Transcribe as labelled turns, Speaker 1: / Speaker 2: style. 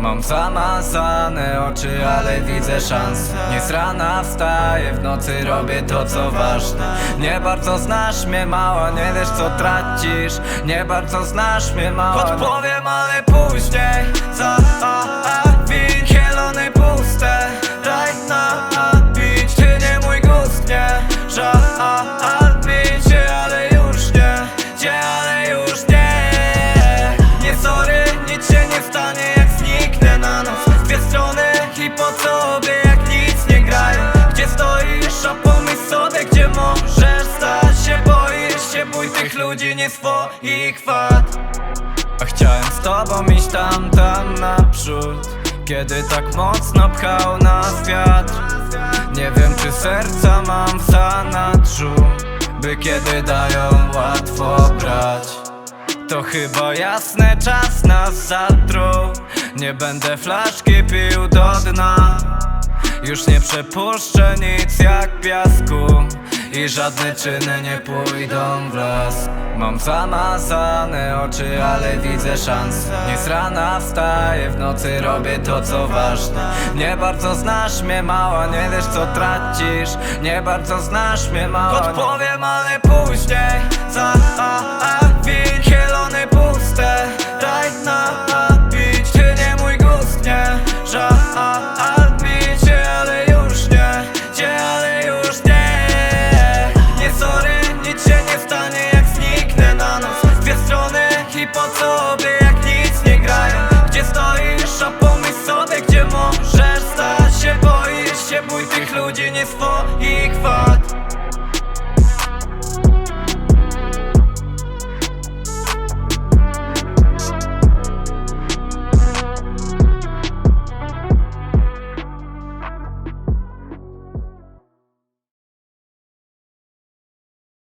Speaker 1: Mam zamazane oczy, ale widzę szansę Nie z rana wstaję, w nocy robię to co ważne. Nie bardzo znasz mnie mała, nie wiesz co tracisz. Nie bardzo znasz mnie mała Odpowiem, ale później. Za a, a, win Kielony puste. Daj na a, pić Ty nie mój gust, nie. Żal a, a, Tych ludzi nie swoich wad. A chciałem z tobą iść tam, tam naprzód Kiedy tak mocno pchał nas wiatr. Nie wiem czy serca mam w zanadrzu By kiedy dają łatwo brać. To chyba jasne, czas nas zatruł. Nie będę flaszki pił do dna. Już nie przepuszczę nic jak piasku I żadne czyny nie pójdą w las. Mam zamazane oczy, ale widzę szansę Nie z rana wstaję, w nocy robię to co ważne. Nie bardzo znasz mnie mała, nie wiesz co tracisz. Nie bardzo znasz mnie mała Odpowiem, ale później sobie Jak nic nie grają. Gdzie stoisz, a pomyśl sobie Gdzie możesz stać się. Boisz się, bój tych ludzi nie swoich